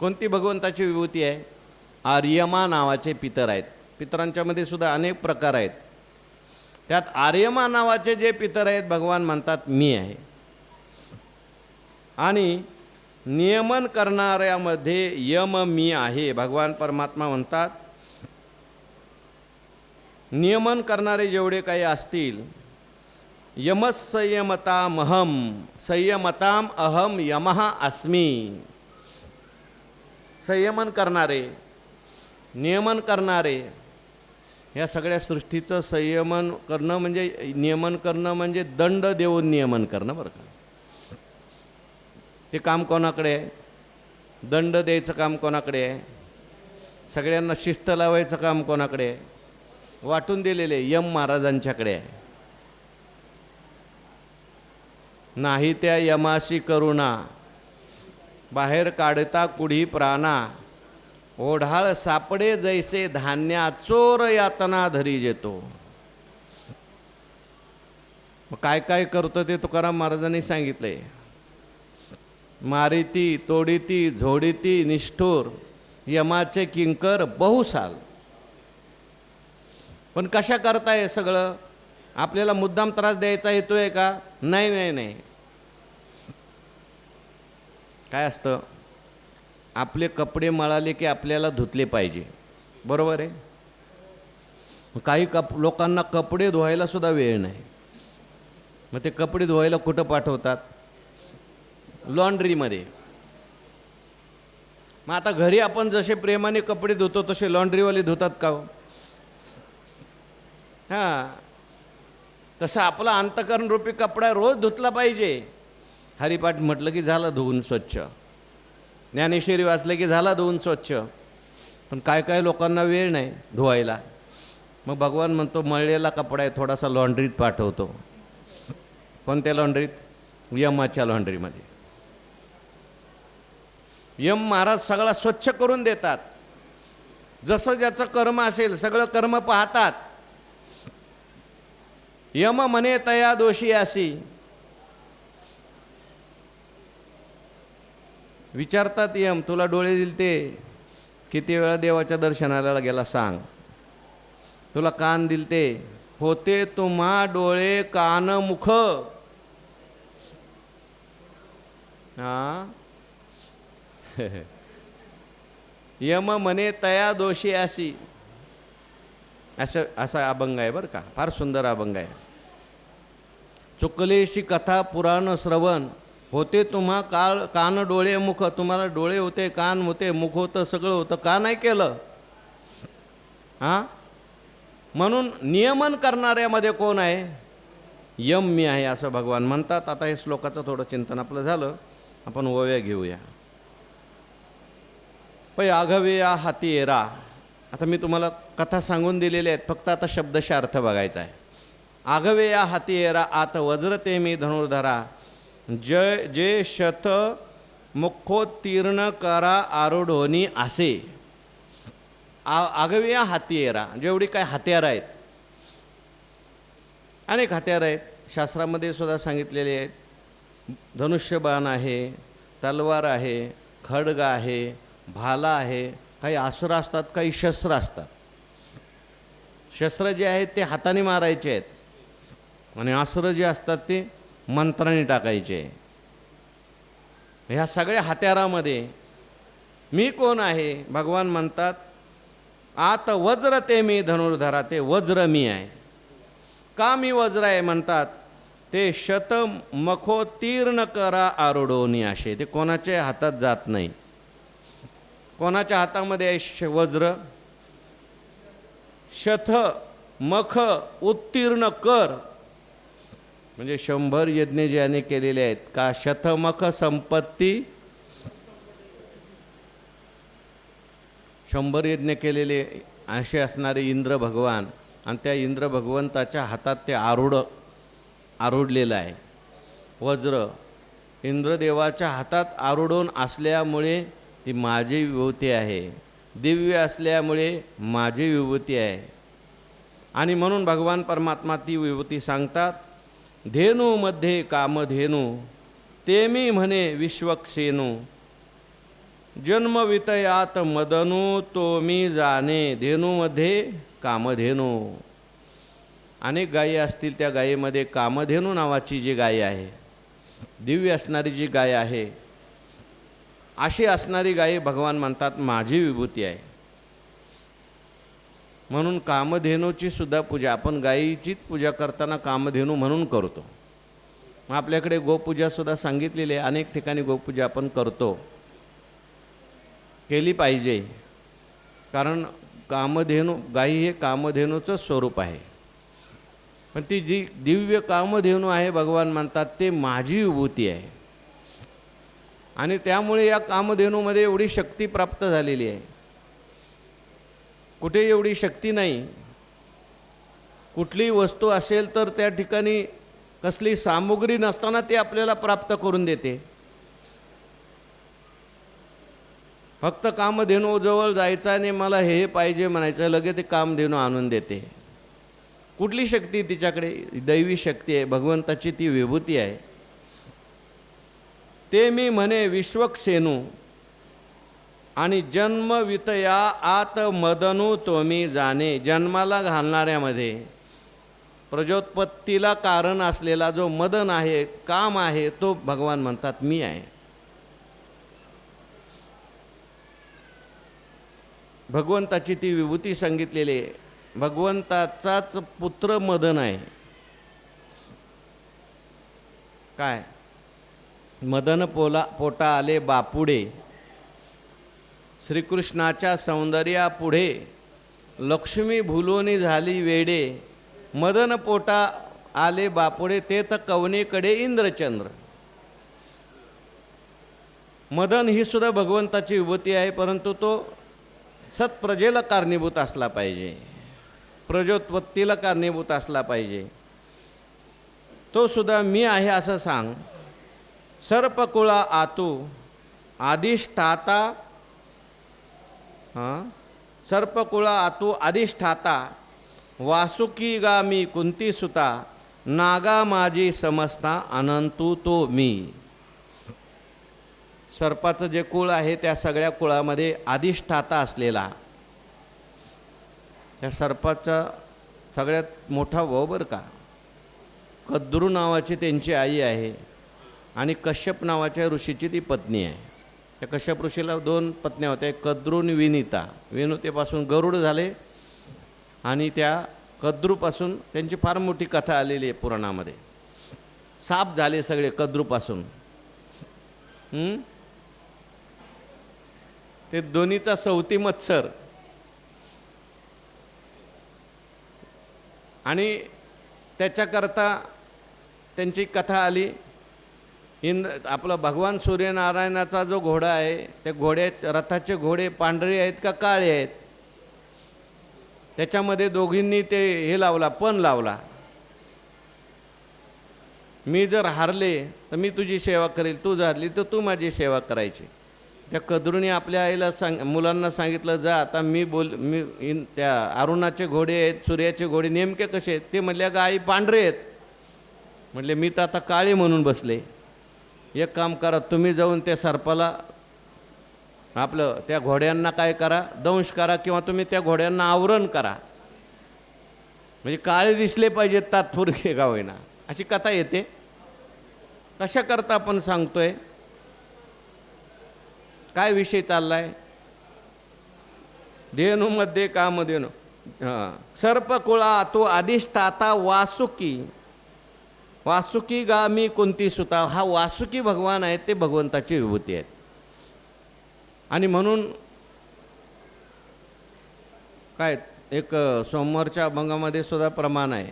कोणती भगवंताची विभूती आहे? आर्यमा नावाचे पितर आहेत. पितरांच्यामध्ये सुद्धा अनेक प्रकार आहेत. त्यात आर्यमा नावाचे जे पितर आहेत भगवान म्हणतात मी आहे. आणि नियमन करणाऱ्यामध्ये यम मी आहे. भगवान परमात्मा म्हणतात नियमन करणारे जेवढे काही असतील यमसंयमतामहम संयमताम अहम यमहा अस्मी. संयमन करणारे नियमन करणारे या सगळ्या सृष्टीचं संयमन करणं म्हणजे नियमन करणं म्हणजे दंड देऊन नियमन करणं बरं का? ते काम कोणाकडे आहे? दंड द्यायचं काम कोणाकडे आहे? सगळ्यांना शिस्त लावायचं काम कोणाकडे आहे? वाटून दिलेले यम महाराजांच्याकडे आहे. नाही त्या यमाशी करुणा. बाहेर काढता कुढी प्राणा. ओढाळ सापडे जैसे धान्या चोर यातना धरी जेतो. काय काय करतो ते तुकाराम महाराजांनी सांगितले. मारिती तोडीती झोडीती निष्ठूर यमाचे किंकर बहुसाल. पण कशा करताय सगळं? आपल्याला मुद्दाम त्रास द्यायचा येतोय का? नाही नाही नाही. काय असतं? आपले कपडे मळाले की आपल्याला धुतले पाहिजे. बरोबर आहे? काही कप लोकांना कपडे धुवायला सुद्धा वेळ नाही. मग ते कपडे धुवायला कुठं पाठवतात? लॉन्ड्रीमध्ये. मग आता घरी आपण जसे प्रेमाने कपडे धुतो तसे लॉन्ड्रीवाले धुतात का हो? हां. तसं आपला अंतकरणरूपी कपडा रोज धुतला पाहिजे. हरिपाठ म्हटलं की झालं धुवून स्वच्छ. ज्ञानेश्वरी वाचलं की झाला धुवून स्वच्छ. पण काय काय लोकांना वेळ नाही धुवायला. मग भगवान म्हणतो मळलेला कपडा आहे थोडासा लॉन्ड्रीत पाठवतो. कोणत्या लॉन्ड्रीत? यमाच्या लॉन्ड्रीमध्ये. यम महाराज सगळा स्वच्छ करून देतात. जसं ज्याचं कर्म असेल सगळं कर्म पाहतात. यम म्हणे तया दोषी असी. विचारतात यम तुला डोळे दिल ते किती वेळा देवाच्या दर्शनाला गेला सांग. तुला कान दिल ते होते तुम्हा डोळे कान मुख. हा? यम म्हणे तया दोषी अशी असं असा अभंग आहे बरं का. फार सुंदर अभंग आहे. चुकलेशी कथा पुराण श्रवण. होते तुम्हा काळ कान डोळे मुख. तुम्हाला डोळे होते कान होते मुख होतं सगळं होतं. का नाही केलं? हां? म्हणून नियमन करणाऱ्यामध्ये कोण आहे? यम मी आहे असं भगवान म्हणतात. आता हे श्लोकाचं थोडं चिंतन आपलं झालं. आपण ओव्या घेऊया. पै आघवे या हाती एरा आता मी तुम्हाला कथा सांगून दिलेल्या आहेत. फक्त आता शब्दशा अर्थ बघायचा आहे. आघवे या हाती एरा आत वज्रते मी धनुर्धरा. जय जे शत मुखोत्तीर्ण करा आरुढोनी असे. आ आगवे या हातीयेरा जेवढी काय हत्यारं आहेत. अनेक हत्यारं आहेत. शास्त्रामध्ये सुद्धा सांगितलेले आहेत. धनुष्यबाण आहे तलवार आहे खडग आहे भाला आहे. काही आसुर असतात काही शस्त्र असतात. शस्त्र जे आहेत ते हाताने मारायचे आहेत. आणि आसुरं जे असतात ते मंत्राने टाकायचे. ह्या सगळ्या हत्यारामध्ये मी कोण आहे? भगवान म्हणतात आत वज्र ते मी धनुर्धरा ते वज्र मी आहे. का मी वज्र आहे? म्हणतात ते शत मखोत्तीर्ण करा आरोडोनी असे. ते कोणाच्या हातात जात नाही. कोणाच्या हातामध्ये आहे श वज्र? शथ मख उत्तीर्ण कर म्हणजे शंभर यज्ञ ज्याने केलेले आहेत का शतमख संपत्ती? शंभर यज्ञ केलेले असे असणारे इंद्र भगवान आणि त्या इंद्र भगवंताच्या हातात ते आरूढ आरूढलेलं आहे. वज्र इंद्रदेवाच्या हातात आरूढून असल्यामुळे ती माझी विभूती आहे. दिव्य असल्यामुळे माझी विभूती आहे. आणि म्हणून भगवान परमात्मा ती विभूती सांगतात धेनूमध्ये कामधेनू ते मी म्हणे विश्वक्षेनू. जन्मवितयात मदनू तो मी जाणे धेनूमध्ये कामधेनू अनेक गायी असतील त्या गायीमध्ये कामधेनू नावाची जी गाय आहे. दिव्य असणारी जी गाय आहे. अशी असणारी गायी भगवान म्हणतात माझी विभूती आहे. म्हणून कामधेनूची सुद्धा पूजा आपण गायीचीच पूजा करताना कामधेनू म्हणून करतो. मग आपल्याकडे गोपूजासुद्धा सांगितलेली आहे अनेक ठिकाणी गोपूजा आपण करतो. केली पाहिजे. कारण कामधेनू गायी हे कामधेनूचं स्वरूप आहे. पण ती जी दिव्य कामधेनू आहे भगवान म्हणतात ते माझी विभूती आहे. आणि त्यामुळे या कामधेनूमध्ये एवढी शक्ती प्राप्त झालेली आहे. कुठे एवढी शक्ती नाही. कुठलीही वस्तू असेल तर त्या ठिकाणी कसली सामुग्री नसताना ती आपल्याला प्राप्त करून देते. फक्त कामधेनूजवळ जायचं आणि मला हे हे पाहिजे म्हणायचं लगेच ते कामधेनू आणून देते. कुठली शक्ती तिच्याकडे? दैवी शक्ती आहे भगवंताची ती विभूती आहे. ते मी म्हणे विश्वक्सेनू आणि जन्म वितया आत मदनू तोमी जाणे जन्माला घालणाऱ्यामध्ये. प्रजोत्पत्तीला कारण असलेला जो मदन आहे काम आहे तो भगवान म्हणतात मी आहे. भगवंताची ती विभूती सांगितलेली आहे. भगवंताचाच पुत्र मदन आहे. काय? मदन पोला पोटा आले बापुडे. श्रीकृष्णाच्या सौंदर्यापुढे लक्ष्मी भुलोनी झाली वेडे मदन पोटा आले बापुडे ते तर कवनेकडे इंद्रचंद्र. मदन ही सुद्धा भगवंताची विभूती आहे परंतु तो सत्प्रजेला कारणीभूत असला पाहिजे. प्रजोत्पत्तीला कारणीभूत असला पाहिजे. तो सुद्धा मी आहे असं सांग. सर्पकुळा आतू आदिष्ठाता सर्पकुळ आतू अधिष्ठाता वासुकीगामी गा मी कुंती सुता नागा माझी समजता अनंतू तो मी. सर्पाचं जे कुळ आहे त्या सगळ्या कुळामध्ये अधिष्ठाता असलेला. या सर्पाचा सगळ्यात मोठा भाऊ बरं का? कद्रू नावाची त्यांची आई आहे आणि कश्यप नावाच्या ऋषीची ती पत्नी आहे. त्या कश्यप ऋषीला दोन पत्न्या होत्या. कद्रू आणि विनिता. विनुतेपासून गरुड झाले आणि त्या कद्रूपासून त्यांची फार मोठी कथा आलेली आहे पुराणामध्ये. साप झाले सगळे कद्रूपासून. ते दोन्हीचा सवती मत्सर. आणि त्याच्याकरता त्यांची कथा आली. इंद्र आपला भगवान सूर्यनारायणाचा जो घोडा आहे त्या घोड्या रथाचे घोडे पांढरे आहेत का काळे आहेत? त्याच्यामध्ये दोघींनी ते हे लावला पण लावला. मी जर हारले तर मी तुझी सेवा करेल. तू जर हारली तर तू माझी सेवा करायची. त्या कदरूने आपल्या आईला सांग मुलांना सांगितलं जा आता मी बोल मी इन त्या अरुणाचे घोडे आहेत सूर्याचे घोडे नेमके कसे आहेत? ते म्हणले का आई पांढरे आहेत. म्हटले मी तर आता काळे म्हणून बसले. एक काम करा तुम्ही जाऊन त्या सर्पाला आपलं त्या घोड्यांना काय करा दंश करा किंवा तुम्ही त्या घोड्यांना आवरण करा. म्हणजे काळे दिसले पाहिजेत तात्पुरके का होईना. अशी कथा येते. कशा करता आपण सांगतोय? काय विषय चाललाय? धेनूमध्ये कामधेनू हां. सर्पकुळा तो अधिष्ठाता वासुकी. वासुकी गामी कोणती सुता? हा वासुकी भगवान आहेत ते भगवंताची विभूती आहेत. आणि म्हणून काय एक सोमवारच्या अभंगामध्ये सुद्धा प्रमाण आहे.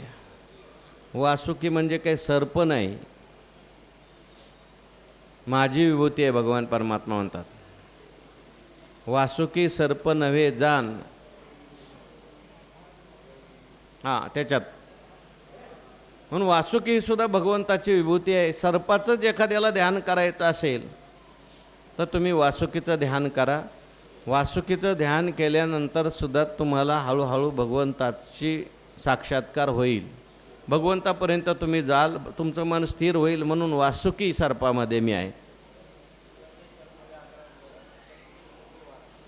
वासुकी म्हणजे काही सर्प नाही. माझी विभूती आहे भगवान परमात्मा म्हणतात. वासुकी सर्प नव्हे जाण हां त्याच्यात. म्हणून वासुकी ही सुद्धा भगवंताची विभूती आहे. सर्पाचंच एखाद्याला ध्यान करायचं असेल तर तुम्ही वासुकीचं ध्यान करा. वासुकीचं ध्यान केल्यानंतर सुद्धा तुम्हाला हळूहळू भगवंताची साक्षात्कार होईल. भगवंतापर्यंत तुम्ही जाल तुमचं मन स्थिर होईल म्हणून वासुकी सर्पामध्ये मी आहे.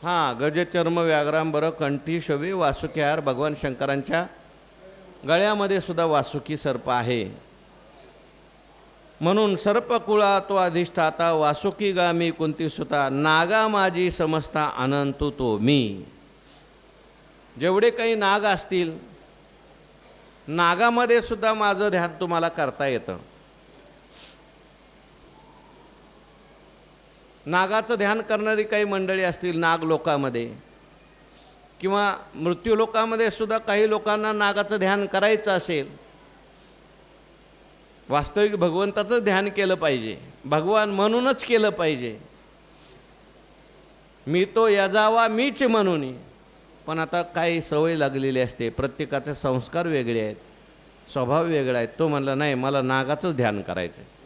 हां गजचर्म व्याघ्रांबर कंठी शवे वासुकीहार भगवान शंकरांच्या गळ्यामध्ये सुद्धा वासुकी सर्प आहे. म्हणून सर्पकुळा तो अधिष्ठाता वासुकी गामी कुंती सुता नागा माझी समजता अनंतू तो मी. जेवढे काही नाग असतील नागामध्ये सुद्धा माझं ध्यान तुम्हाला करता येतं. नागाचं ध्यान करणारी काही मंडळी असतील नाग लोकामध्ये किंवा मृत्यूलोकामध्ये सुद्धा काही लोकांना नागाचं ध्यान करायचं असेल वास्तविक भगवंताचं ध्यान केलं पाहिजे भगवान म्हणूनच केलं पाहिजे. मी तो यजावा मीच म्हणून. पण आता काही सवय लागलेली असते प्रत्येकाचे संस्कार वेगळे आहेत स्वभाव वेगळा आहे. तो म्हणला नाही मला नागाचंच ध्यान करायचं आहे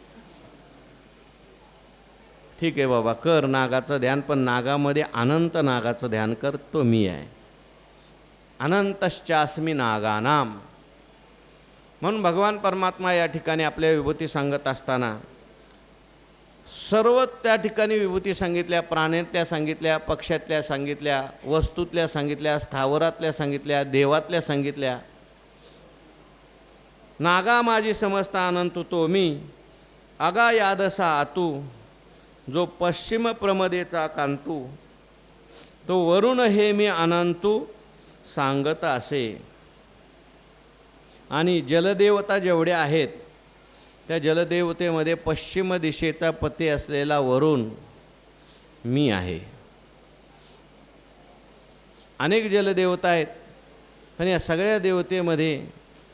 ठीक आहे बाबा कर नागाचं ध्यान पण नागामध्ये अनंत नागाचं ध्यान कर तो मी आहे. अनंतश्चास्मी नागानाम. म्हणून भगवान परमात्मा या ठिकाणी आपल्या विभूती सांगत असताना सर्व त्या ठिकाणी विभूती सांगितल्या प्राण्यातल्या सांगितल्या पक्षातल्या सांगितल्या वस्तूतल्या सांगितल्या स्थावरातल्या सांगितल्या देवातल्या सांगितल्या. नागा माझी समजता अनंत तो मी अगा यादसा आतू जो पश्चिम प्रमदेचा कांतू तो वरुण हे मी अनंतू सांगत असे. आणि जलदेवता जेवढ्या आहेत त्या जलदेवतेमध्ये पश्चिम दिशेचा पती असलेला वरुण मी आहे. अनेक जलदेवता आहेत पण या सगळ्या देवतेमध्ये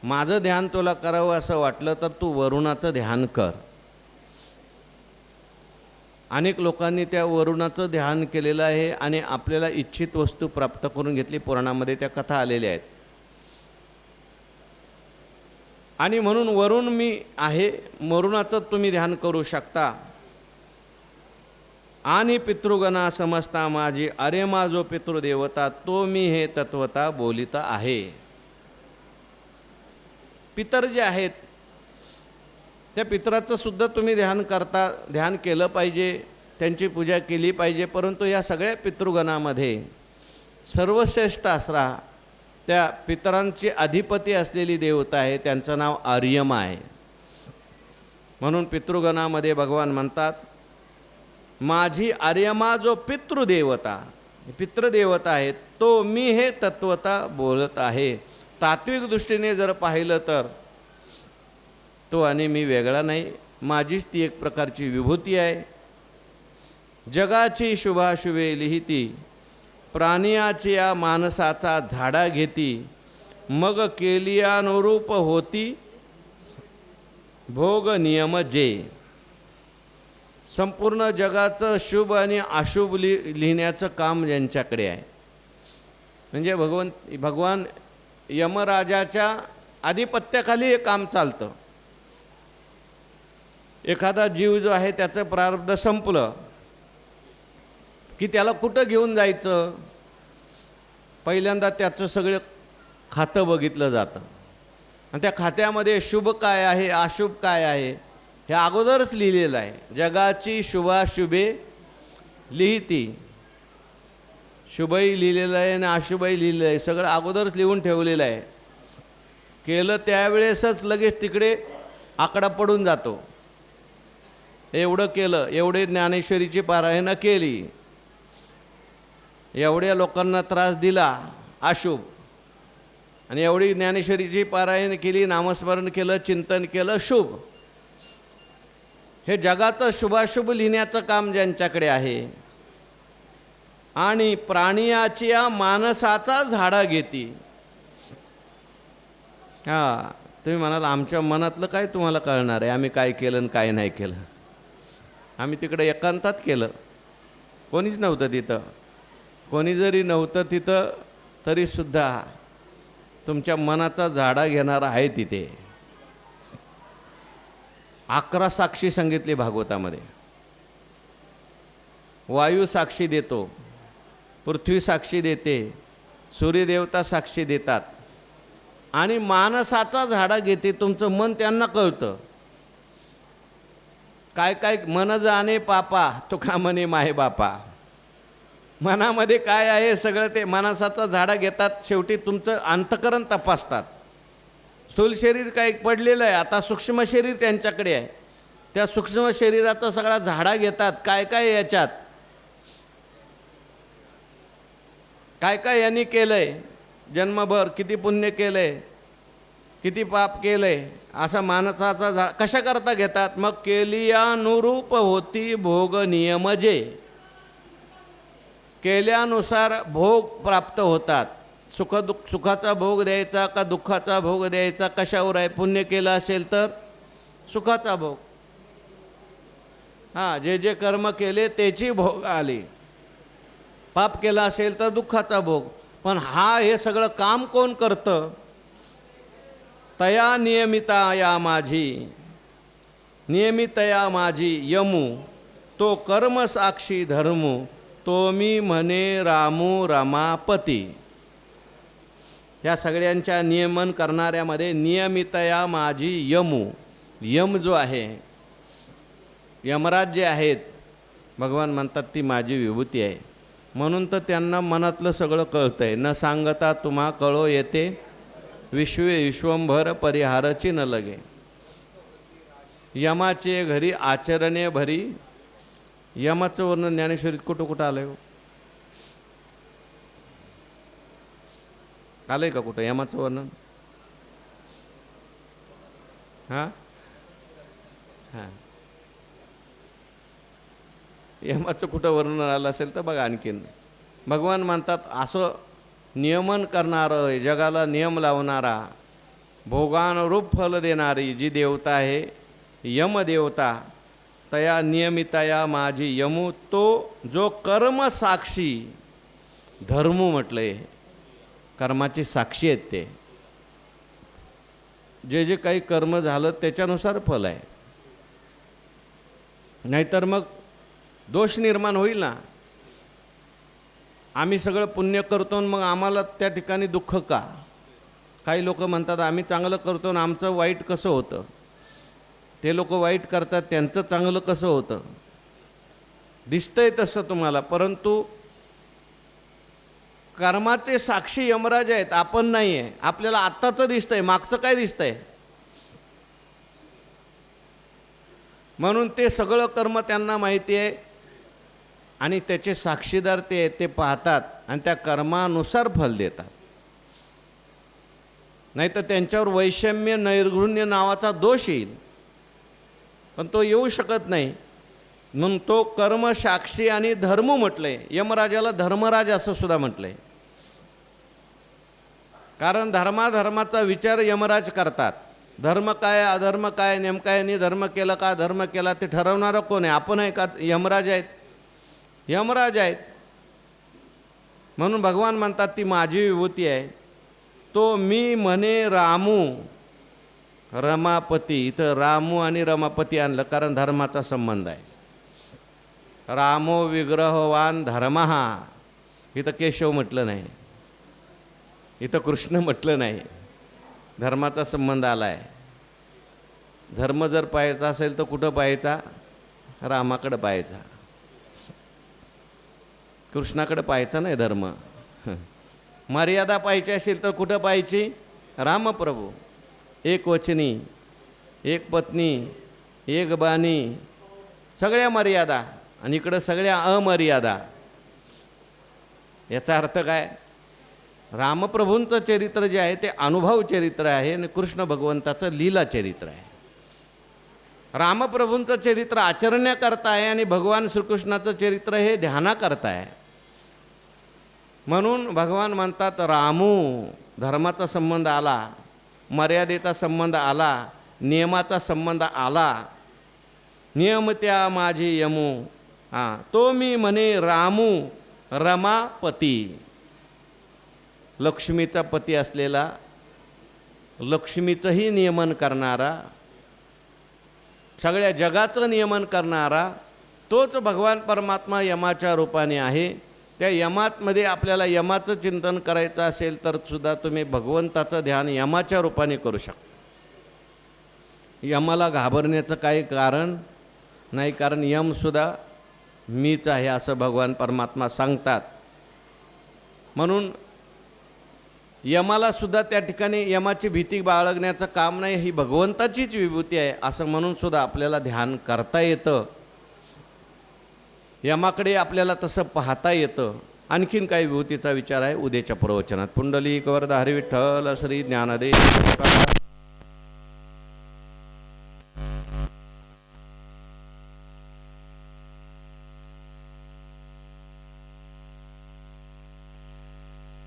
माझं ध्यान तुला करावं असं वाटलं तर तू वरुणाचं ध्यान कर. अनेक लोकांनी त्या वरुणाचं ध्यान केलेलं आहे आणि आपल्याला इच्छित वस्तू प्राप्त करून घेतली. पुराणामध्ये त्या कथा आलेल्या आहेत. आणि म्हणून वरुण मी आहे वरुणाचं तुम्ही ध्यान करू शकता. आणि पितृगणा समजता माझी अरे मा जो पितृदेवता तो मी हे तत्वता बोलित आहे. पितर जे आहेत त्या पितराचं सुद्धा तुम्ही ध्यान करता ध्यान केलं पाहिजे त्यांची पूजा केली पाहिजे परंतु या सगळ्या पितृगणामध्ये सर्वश्रेष्ठ असरा त्या पितरांची अधिपती असलेली देवता आहे त्यांचं नाव आर्यमा आहे. म्हणून पितृगणामध्ये भगवान म्हणतात माझी आर्यमा जो पितृदेवता पितृदेवता आहे तो मी हे तत्वता बोलत आहे. तात्विक दृष्टीने जर पाहिलं तर तो आणि मी वेगळा नाही. माझीच ती एक प्रकारची विभूती आहे. जगाची शुभाशुभे लिहिती प्राणियाची या माणसाचा झाडा घेती मग केलियानुरूप होती भोग नियम जे. संपूर्ण जगाचं शुभ आणि अशुभ लि लिहिण्याचं काम ज्यांच्याकडे आहे. म्हणजे भगवंत भगवान यमराजाच्या आधिपत्याखाली हे काम चालतं. एखादा जीव जो आहे त्याचं प्रारब्ध संपलं की त्याला कुठं घेऊन जायचं? पहिल्यांदा त्याचं सगळं खातं बघितलं जातं. आणि त्या खात्यामध्ये शुभ काय आहे अशुभ काय आहे हे अगोदरच लिहिलेलं आहे. जगाची शुभाशुभे लिहिती. शुभही लिहिलेलं आहे आणि अशुभही लिहिलेलं आहे. सगळं अगोदरच लिहून ठेवलेलं आहे. केलं त्यावेळेसच लगेच तिकडे आकडा पडून जातो. एवढं केलं एवढे ज्ञानेश्वरीची पारायणं केली. एवढ्या लोकांना त्रास दिला अशुभ. आणि एवढी ज्ञानेश्वरीची पारायण केली नामस्मरण केलं चिंतन केलं शुभ. हे जगाचं शुभाशुभ लिहिण्याचं काम ज्यांच्याकडे आहे आणि प्राणियाची या मानसाचा झाडा घेती. हां तुम्ही म्हणाल आमच्या मनातलं काय तुम्हाला कळणार आहे? आम्ही काय केलं आणि काय नाही केलं? आम्ही तिकडं एकांतात केलं. कोणीच नव्हतं तिथं. कोणी जरी नव्हतं तिथं तरीसुद्धा तुमच्या मनाचा झाडा घेणारा आहे तिथे. अकरा साक्षी सांगितली भागवतामध्ये. वायू साक्षी देतो पृथ्वी साक्षी देते सूर्यदेवता साक्षी देतात. आणि मानसाचा झाडा घेते तुमचं मन त्यांना कळतं. काय काय मन जाणे पापा तुका म्हणे माहे बापा. मनामध्ये काय आहे सगळं ते मानसाचं झाडं घेतात शेवटी तुमचं अंतकरण तपासतात. स्थूल शरीर काय पडलेलं आहे आता सूक्ष्म शरीर त्यांच्याकडे आहे. त्या सूक्ष्म शरीराचा सगळा झाडा घेतात काय काय याच्यात? काय काय यांनी केलं आहे जन्मभर किती पुण्य केलं आहे किती पाप केलंय? असा माणसाचा झा कशा करता घेतात? मग केलियानुरूप होती भोग नियमजे. केल्यानुसार भोग प्राप्त होतात. सुख दुःख सुखाचा भोग द्यायचा का दुःखाचा भोग द्यायचा? कशावर आहे? पुण्य केलं असेल तर सुखाचा भोग. हां जे जे कर्म केले त्याची भोग आली. पाप केला असेल तर दुःखाचा भोग. पण हा हे सगळं काम कोण करतं? तया नियमिता या माझी. नियमितया माझी यमू. तो कर्मसाक्षी धर्म. तो मी म्हणे रामू रमापती. या सगळ्यांच्या नियमन करणाऱ्यामध्ये नियमितया माझी यमू. यम जो आहे यमराज जे आहेत भगवान म्हणतात ती माझी विभूती आहे. म्हणून तर त्यांना मनातलं सगळं कळतं आहे न सांगता तुम्हा कळो येते. विश्वे विश्वंभर परिहारची न लगे. यमाचे घरी आचरणे भरी यमाचं वर्णन ज्ञानेश्वरीत कुठं कुठं आलंय हो? आलंय का कुठं यमाचं वर्णन? हां? हां. यमाचं कुठं वर्णन आलं असेल तर बघा आणखीन. भगवान म्हणतात असं नियमन करणारं जगाला नियम लावणारा भोगानुरूप फल देणारी जी देवता आहे यमदेवता तया नियमितया माझी यमू तो जो कर्म साक्षी म्हटलं म्हटलंय कर्माची साक्षी आहेत ते. जे जे काही कर्म झालं त्याच्यानुसार फल आहे. नाहीतर मग दोष निर्माण होईल ना? आम्ही सगळं पुण्य करतो आणि मग आम्हाला त्या ठिकाणी दुःख का? काही लोक म्हणतात आम्ही चांगलं करतो आणि आमचं वाईट कसं होतं? ते लोक वाईट करतात त्यांचं चांगलं कसं होतं? दिसतंय तसं तुम्हाला परंतु कर्माचे साक्षी यमराज आहेत आपण नाही आहे आपल्याला आत्ताचं दिसतंय मागचं काय दिसतंय? म्हणून ते सगळं कर्म त्यांना माहिती आहे आणि त्याचे साक्षीदार ते ते पाहतात आणि त्या कर्मानुसार फल देतात. नाही तर त्यांच्यावर वैषम्य नैर्घृण्य नावाचा दोष येईल. पण तो येऊ शकत नाही. म्हणून तो कर्म साक्षी आणि धर्म म्हटलंय. यमराजाला धर्मराज असं सुद्धा म्हटलंय. कारण धर्माधर्माचा विचार यमराज करतात. धर्म काय अधर्म काय नेमका यांनी धर्म केला का धर्म केला ते ठरवणारं कोण आहे? आपण आहे का यमराज आहेत? यमराज आहेत. म्हणून भगवान म्हणतात ती माझी विभूती आहे. तो मी म्हणे रामू. रमापती इथं रामू आणि रमापती आणलं कारण धर्माचा संबंध आहे. रामो विग्रहवान धर्महा. इथं केशव म्हटलं नाही. इथं कृष्ण म्हटलं नाही. धर्माचा संबंध आला आहे धर्म जर पाहायचा असेल तर कुठं पाहायचा? रामाकडं पाहायचा. कृष्णाकडे पाहायचा नाही धर्म. मर्यादा पाहिजे असेल तर कुठं पाहायची? रामप्रभू. एक वचनी एक पत्नी एक बाणी सगळ्या मर्यादा आणि इकडं सगळ्या अमर्यादा. याचा अर्थ काय? रामप्रभूंचं चरित्र जे आहे ते अनुभव चरित्र आहे आणि कृष्ण भगवंताचं लीला चरित्र आहे. रामप्रभूंचं चरित्र आचरण्याकरता आहे आणि भगवान श्रीकृष्णाचं चरित्र हे ध्यानाकरता आहे. म्हणून भगवान म्हणतात रामू धर्माचा संबंध आला मर्यादेचा संबंध आला नियमाचा संबंध आला नियम त्या माझी यमू. हां तो मी म्हणे रामू रमापती. लक्ष्मीचा पती असलेला लक्ष्मीचंही नियमन करणारा सगळ्या जगाचं नियमन करणारा तोच भगवान परमात्मा यमाच्या रूपाने आहे. त्या यमातमध्ये आपल्याला यमाचं चिंतन करायचं असेल तर सुद्धा तुम्ही भगवंताचं ध्यान यमाच्या रूपाने करू शकता. यमाला घाबरण्याचं काही कारण नाही कारण यमसुद्धा मीच आहे असं भगवान परमात्मा सांगतात. म्हणून यमाला सुद्धा त्या ठिकाणी यमाची भीती बाळगण्याचं काम नाही ही भगवंताचीच विभूती आहे असं म्हणून सुद्धा आपल्याला ध्यान करता येतं. यमाकडे आपल्याला तसं पाहता येतं. आणखीन काही विभूतीचा विचार आहे. उद्याच्या प्रवचनात पुंडली वरद हरिविठ्ठल श्री ज्ञानदेव